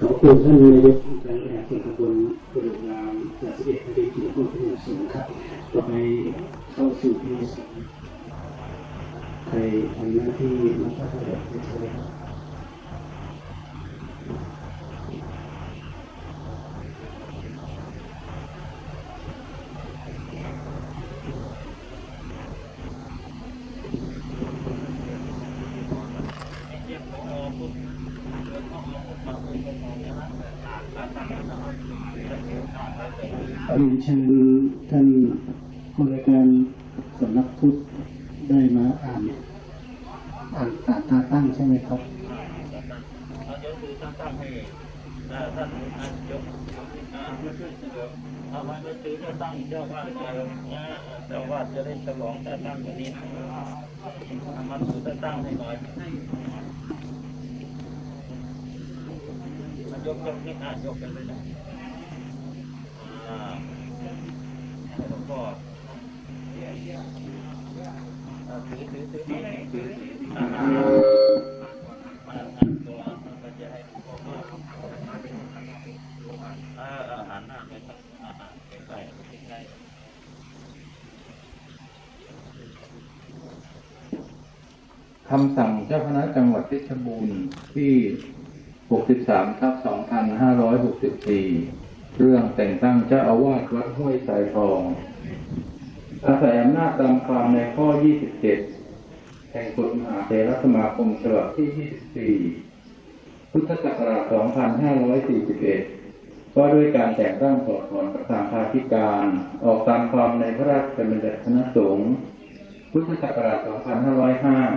ขอบคุณท่านนายกองค์การบริหารส่วนตำบลกระดูกรามจากสิบเอ็ดคดีที่ร่วมเป็นสูงครับ ต่อไปเข้าสู่ที่สองใครทำหน้าที่นักพัฒนาเด็กเลยครับ เรียนเชิญท่านผู้ในวยการสำนักพุทธได้มาอ่านอ่านตาตาตั้งใช่ไหมครับนายกคือตั้งตั้งให้ท่านยกเอามาก็ถือจะตั้งเจ้าวาดเจ้าวาดจะได้ฉลองแต่ตั้งวันนี้มาถือจะตั้งให้หน่อยมายกยกนี่อะยกกันเลยนะ คำสั่งเจ้าคณะจังหวัดเพชรบูรณ์ที่ 63ทับ2564 เรื่องแต่งตั้งเจ้าอาวาสวัดห้วยสายทองอาศัยอำนาจตามความในข้อ 27 แห่งกฎมหาเถรสมาคมฉบับที่ 24 พุทธศักราช 2541 ว่าด้วยการแต่งตั้งสอดถอนประธานภาธิการ ออกตามความในพระราชบัญญัติคณะสงฆ์พุทธศักราช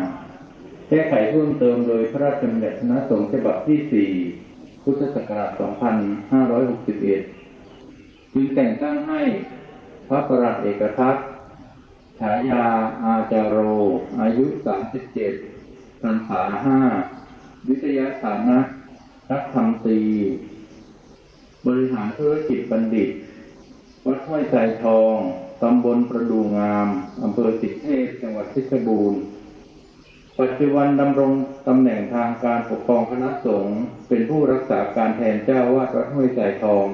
2505 แก้ไขเพิ่มเติมโดยพระราชบัญญัติคณะสงฆ์ฉบับที่ 4 พุทธศักราช 2561 จึงแต่งตั้งให้พระประหลัดเอกทัศน์ ฉายาอาจารโร อายุ 37พรรษา5วิทยาฐานะรักธรรมตีบริหารธุรกิจบัณฑิต วัดห้วยสายทอง ตำบลประดูงาม อำเภอสิทธิเทพจังหวัดเพชรบูรณ์ ปัจจุบันดำรงตำแหน่งทางการปกครองคณะสงฆ์เป็นผู้รักษาการแทนเจ้าอาวาดวัดห้วยสายทอง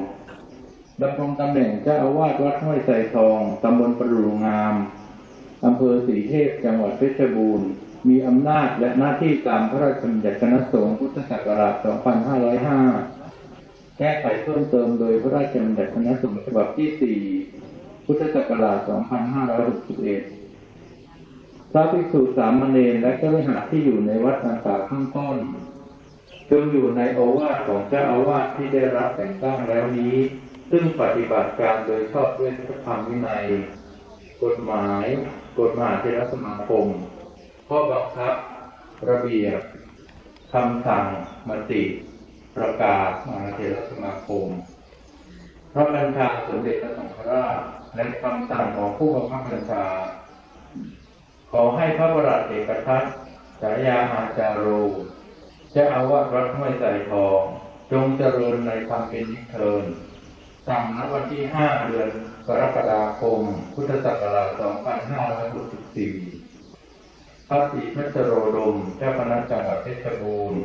ดำรงตำแหน่งเจ้าอาวาสวัดห้วยสายทอง ตำบลประดูงาม อำเภอสีเทพจังหวัดเพชรบูรณ์ มีอำนาจและหน้าที่ตามพระราชบัญญัติคณะสงฆ์พุทธศักราช 2505 แก้ไขเพิ่มเติมโดยพระราชบัญญัติคณะสงฆ์ฉบับที่ 4 พุทธศักราช 2561 พระภิกษุสามเณรและเจ้าวิหาที่อยู่ในวัดต่างๆข้างต้นจงอยู่ในโอวาทของเจ้าอาวาสที่ได้รับแต่งตั้งแล้วนี้ ซึ่งปฏิบัติการโดยชอบด้วยพระธรรมวินัย กฎหมาย กฎมหาเทรสมาคม ข้อบังคับ ระเบียบคำสั่งมติประกาศมหาเทรสมาคม พระบัญชาสมเด็จพระสังฆราชและคำสั่งของผู้บังคับบัญชา ขอให้พระประหลัดเอกทัศน์ฉายาอาจารโรเจ้าอาวาสวัดห้วยใส่ทอง จงเจริญในความเป็นนิเทิน สั่งวันที่ 5 เดือนกรกฎาคม พุทธศักราช 2564 พระศรีพัชโรดม เจ้าคณะจังหวัดเพชรบูรณ์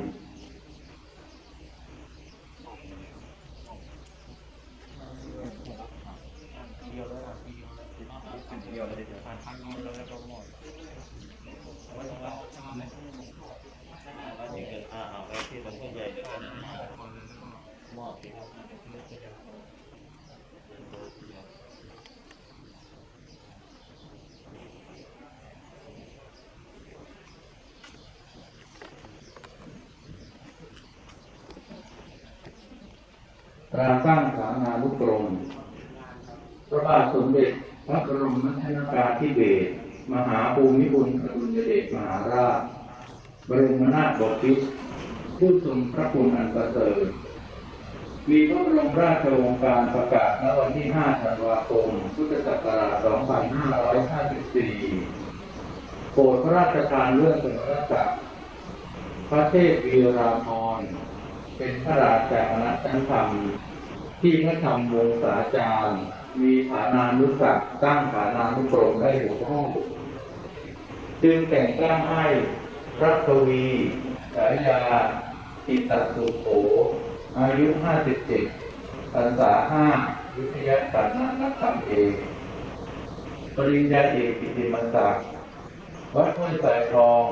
นี่คืออ่าเอาไปที่หลวงพ่อใหญ่เดี๋ยวกันมอบที่ครับ ตรสร้างฐานานุกรมพระบาทสมเด็จพระบรมราชนกาธิเบศรมหาภูมิพลอดุลยเดชมหาราช บรมนาถบพิตรผู้ทรงพระคุณอันประเสริฐมีพระบรมราชโองการประกาศณวันที่ 5 ธันวาคม พุทธศักราช 2554 โปรดพระราชทานเรื่องสมณศักรพระเทพวีรามรเป็นพระราชาคณะชั้นธรรม ที่พระธรรมวงศาจารย์ มีฐานานุสักตั้งฐานานุกรมได้หัวข้อจึงแต่งตั้งให้พระทวีฉายาอิตสุโขอายุ 57พรรษา5วิทยาศาสตร์นักธรรมเอกปริญญาเอกกิติมศักดิ์วัดห้วยสายทอง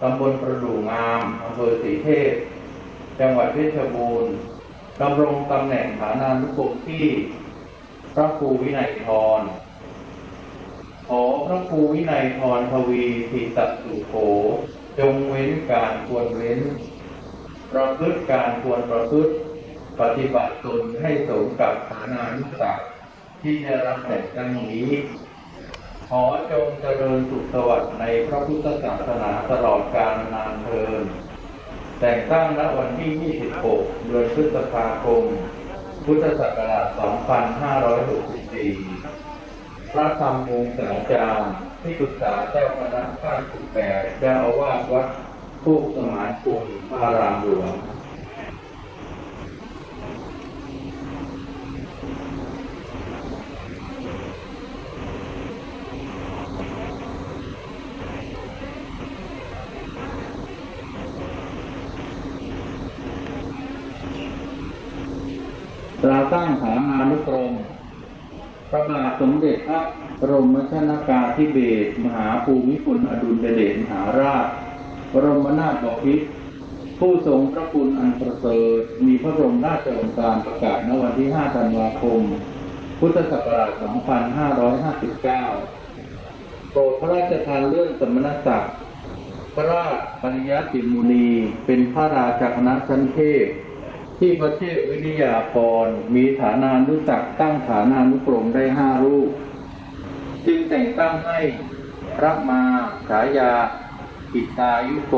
ตำบลประดู่งามอำเภอสีเทพ จังหวัดเพชรบูรณ์ ดำรงตำแหน่งฐานานุกรมที่พระครูวินัยทรขอพระครูวินัยทรทวีสิตสุโขจงเว้นการควรเว้น ประพฤติการควรประพฤติปฏิบัติตนให้สมกับฐานานุสักที่ได้รับแต่งตั้งนี้ ขอจงเจริญสุขสวัสดิ์ในพระพุทธศาสนาตลอดกาลนานเทิน แต่งตั้งณวันที่ 26 เดือนพฤษภาคม พุทธศักราช 2564 พระธรรมวงศาจารย์ที่ปรึกษาเจ้าคณะภาค18เจ้าอาวาสวัดคุกสมานคุณพระรามหลวง เราตั้งฐานานุกรม พระบาท สมเด็จพระบรมชนากาธิเบศมหาภูมิพลอดุลยเดชมหาราชบรมนาถบพิตรผู้ทรงพระคุณอันประเสริฐมีพระบรมราชโองการประกาศณวันที่ 5 ธันวาคม พุทธศักราช 2559 โปรดพระราชทานเลื่อนสมณศักดิ์พระราชปริยัติมุนี เป็นพระราชาคณะชั้นเทพ ที่ประเทศวิทยาพรมีฐานานุสักตั้งฐานานุกรมได้ห้ารูป จึงแต่งตั้งให้พระมาฉายาอิตายุโก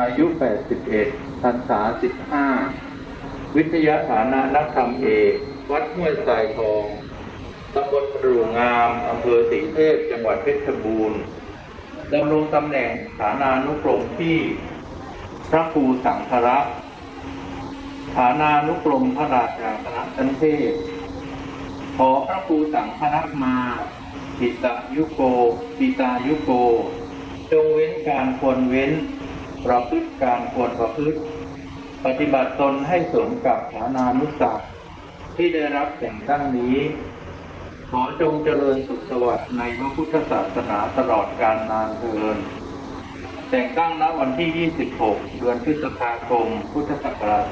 อายุ 81พรรษา 15 วิทยาฐานะนักธรรมเอกวัดห้วยทรายทองตำบลระดูงามอำเภอสีเทพจังหวัดเพชรบูรณ์ดำรงตำแหน่งฐานานุกรมที่พระครูสังฆรักษ์ ฐานานุกรมพระราชาคณะชั้นเทพขอพระครูสังฆรักมาปิตายุโกปิตายุโก จงเว้นการควรเว้น ประพฤติการควรประพฤติ ปฏิบัติตนให้สมกับฐานานุสักที่ได้รับแต่งตั้งนี้ ขอจงเจริญสุขสวัสดิ์ในพระพุทธศาสนาตลอดกาลนานเทิน แต่งตั้งณวันที่ 26 เดือนพฤษภาคม พุทธศักราช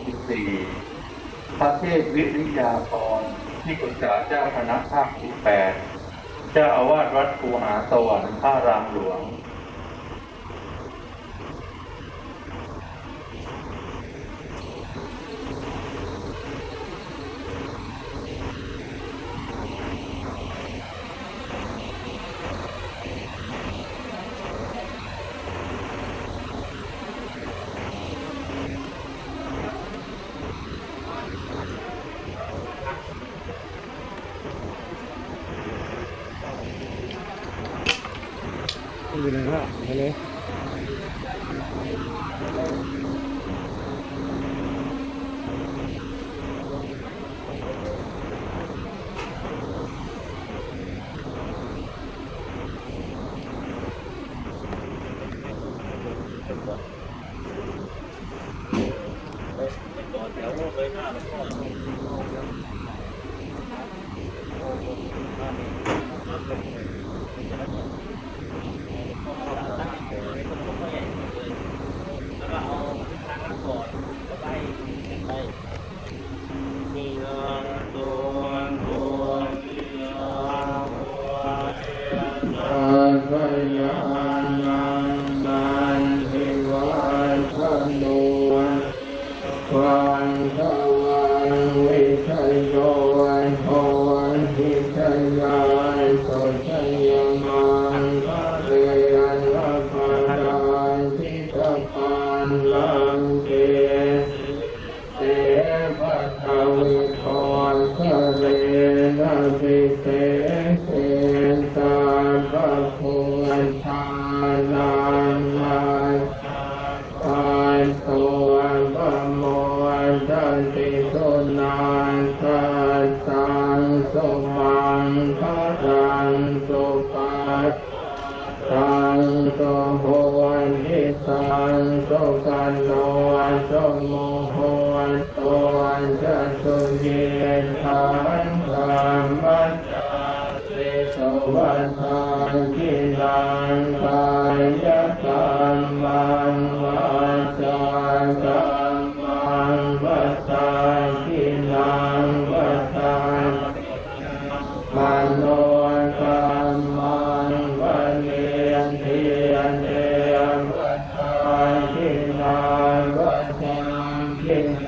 2564 พระเทพวิริยาพรที่ปรึกษาเจ้าคณะภาค 18 เจ้าอาวาสวัดภูหาสวรรค์พระรามหลวง นล่ะไปเลย ปันลังเก เต วันทิสตันโนวันโนโสโมโหโตจันตุเยทันธรรมัจจาเสสวันทาา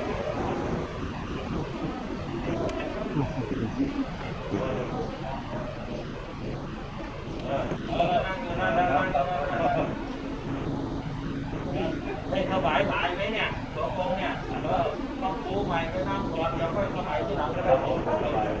ถวายบายไหมเนี่ยสององค์เนี่ยเออต้องปูใหม่ไปนั่งก่อนเดี๋ยวค่อยถวายที่หลังก็ได้ผมเดินทางคุณเราลุก